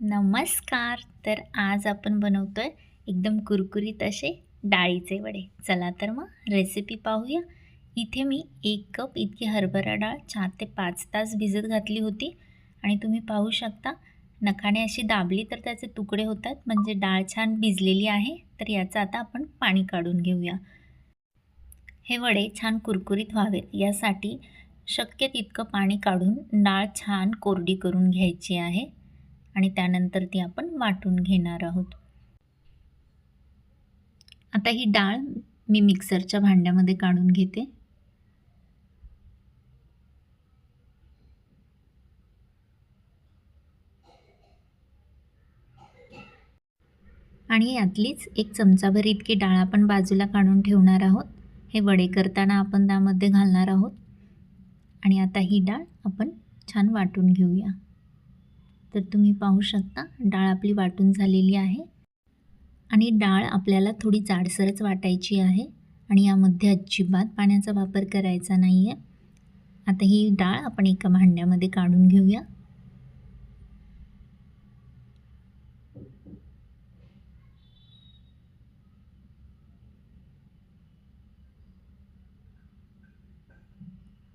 नमस्कार. तर आज आपण बनवतो आहे एकदम कुरकुरीत असे डाळीचे वडे. चला तर मग रेसिपी पाहूया. इथे मी एक कप इतकी हरभरा डाळ चार ते पाच तास भिजत घातली होती. आणि तुम्ही पाहू शकता नखाने अशी दाबली तर त्याचे तुकडे होतात. म्हणजे डाळ छान भिजलेली आहे तर याचं आता आपण पाणी काढून घेऊया. हे वडे छान कुरकुरीत व्हावेत. यासाठी शक्य तितकं पाणी काढून डाळ छान कोरडी करून घ्यायची आहे. आणि त्यानंतर ती आपण वाटून घेणार आहोत. आता ही डाळ मी मिक्सरच्या भांड्यामध्ये काढून घेते. आणि यातलीच एक चमचाभर इतकी डाळ आपण बाजूला काढून ठेवणार आहोत. हे वडे करताना आपण त्यामध्ये घालणार आहोत. आणि आता ही डाळ आपण छान वाटून घेऊया. तर तुम्ही पाहू शकता डाळ आपली वाटून झालेली आहे. आणि डाळ आपल्याला थोडी जाडसरच वाटायची आहे आणि यामध्ये अजिबात पाण्याचा वापर करायचा नाही आहे आता ही डाळ आपण एका भांड्यामध्ये काढून घेऊया.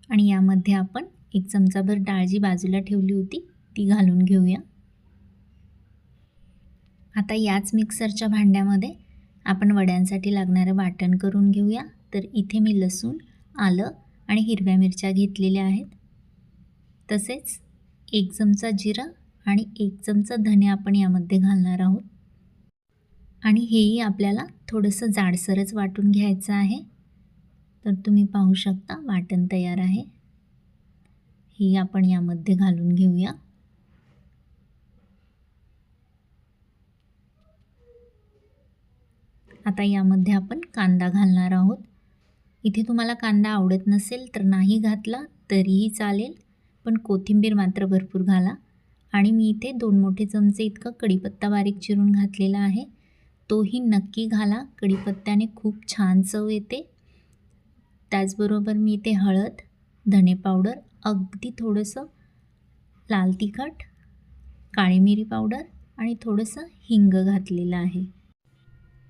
आणि यामध्ये आपण एक चमचाभर डाळ जी बाजूला ठेवली होती ती घालून घेऊया. आता याच मिक्सरच्या भांड्यामध्ये आपण वड्यांसाठी लागणारं वाटण करून घेऊया. तर इथे मी लसूण आलं आणि हिरव्या मिरच्या घेतलेल्या आहेत. तसेच एक चमचा जिरा आणि एक चमचा धने आपण यामध्ये घालणार आहोत. आणि हेही आपल्याला थोडंसं जाडसरच वाटून घ्यायचं आहे. तर तुम्ही पाहू शकता वाटण तयार आहे. ही आपण यामध्ये घालून घेऊया. आता यामध्ये आपण कांदा घालणार आहोत. इथे तुम्हाला कांदा आवडत नसेल तर नाही घातला तरीही चालेल पण कोथिंबीर मात्र भरपूर घाला. आणि मी इथे दोन मोठे चमचे इतकं कढीपत्ता बारीक चिरून घातलेला आहे तोही नक्की घाला. कढीपत्त्याने खूप छान चव येते. त्याचबरोबर मी इथे हळद धणे पावडर अगदी थोडंसं लाल तिखट काळी मिरी पावडर आणि थोडंसं हिंग घातलेलं आहे.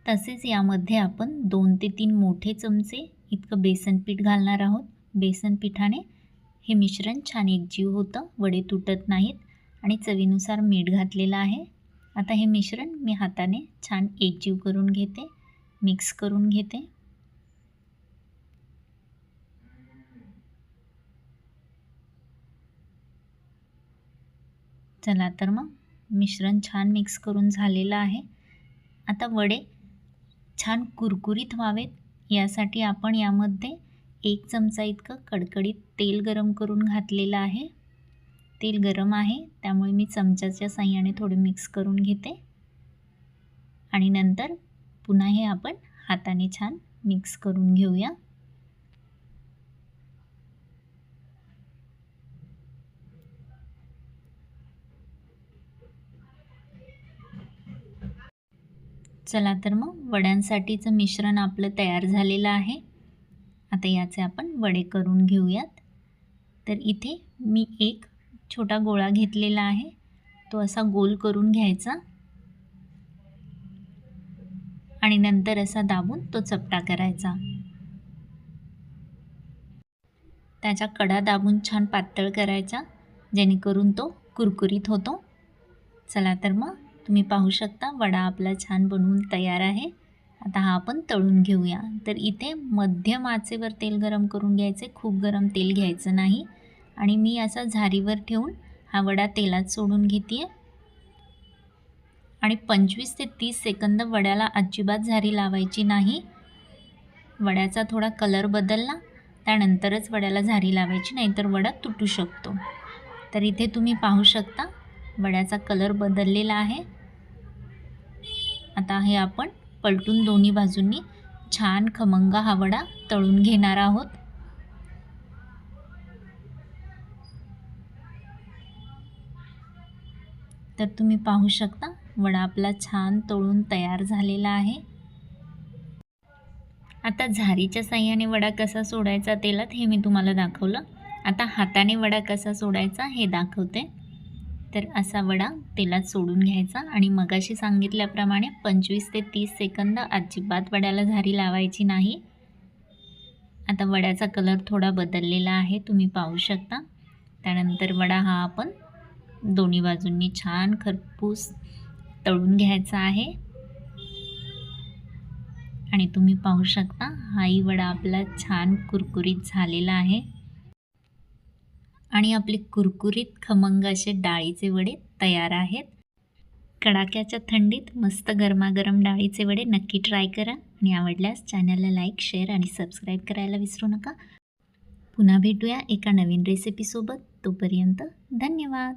तसेच यामध्ये आपण दोन ते तीन मोठे चमचे इतकं बेसन पीठ घालणार आहोत. बेसन पिठाने हे मिश्रण छान एकजीव होतं वडे तुटत नाहीत आणि चवीनुसार मीठ घातलेलं आहे. आता हे मिश्रण मी हाताने छान एकजीव करून घेते मिक्स करून घेते. चला तर मग मिश्रण छान मिक्स करून झालेलं आहे. आता वडे छान कुरकुरीत व्हावेत. यासाठी आपण यामध्ये एक चमचा इतकं कडकडीत तेल गरम करून घातलेलं आहे. तेल गरम आहे त्यामुळे मी चमच्याच्या साह्याने थोडे मिक्स करून घेते. आणि नंतर पुन्हा हे आपण हाताने छान मिक्स करून घेऊया. चला तर मग वड्यांसाठीचं मिश्रण आपलं तयार झालेलं आहे. आता याचे आपण वडे करून घेऊयात. तर इथे मी एक छोटा गोळा घेतलेला आहे. तो असा गोल करून घ्यायचा. आणि नंतर असा दाबून तो चपटा करायचा. त्याच्या कडा दाबून छान पातळ करायचा जेणेकरून तो कुरकुरीत होतो. चला तर मग तुम्ही पाहू शकता वडा आपला छान बनवून तयार आहे. आता हा आपण तळून घेऊया. तर इथे मध्यम आचेवर तेल गरम करून घ्यायचे. खूप गरम तेल घ्यायचं नाही. आणि मी असा झारीवर ठेवून हा वडा तेलात सोडून घेते आणि पंचवीस ते तीस सेकंद वड्याला अजिबात झारी लावायची नाही. वड्याचा थोडा कलर बदलला. त्यानंतरच वड्याला झारी लावायची नाहीतर वडा तुटू शकतो. तर इथे तुम्ही पाहू शकता वड्याचा कलर बदललेला आहे. आता हे आपण पलटून दोन्ही बाजूंनी छान खमंग हा वडा तळून घेणार आहोत. तर तुम्ही पाहू शकता वडा आपला छान तळून तयार झालेला आहे. आता झारीच्या साह्याने वडा कसा सोडायचा तेलात हे मी तुम्हाला दाखवलं. आता हाताने वडा कसा सोडायचा हे दाखवते. तर असा वडा तेलात सोडून घ्यायचा आणि मगाशी सांगितल्याप्रमाणे पंचवीस ते तीस सेकंद अजिबात वड्याला झारी लावायची नाही. आता वड्याचा कलर थोडा बदललेला आहे तुम्ही पाहू शकता. त्यानंतर वडा हा आपण दोन्ही बाजूंनी छान खरपूस तळून घ्यायचा आहे. आणि तुम्ही पाहू शकता हाही वडा आपला छान कुरकुरीत झालेला आहे. आणि आपले कुरकुरीत खमंग असे डाळीचे वडे तयार आहेत. कडाक्याच्या थंडीत मस्त गरमागरम डाळीचे वडे नक्की ट्राय करा. आणि आवडल्यास चॅनलला लाईक शेअर आणि सबस्क्राईब करायला विसरू नका. पुन्हा भेटूया एका नवीन रेसिपीसोबत तोपर्यंत धन्यवाद.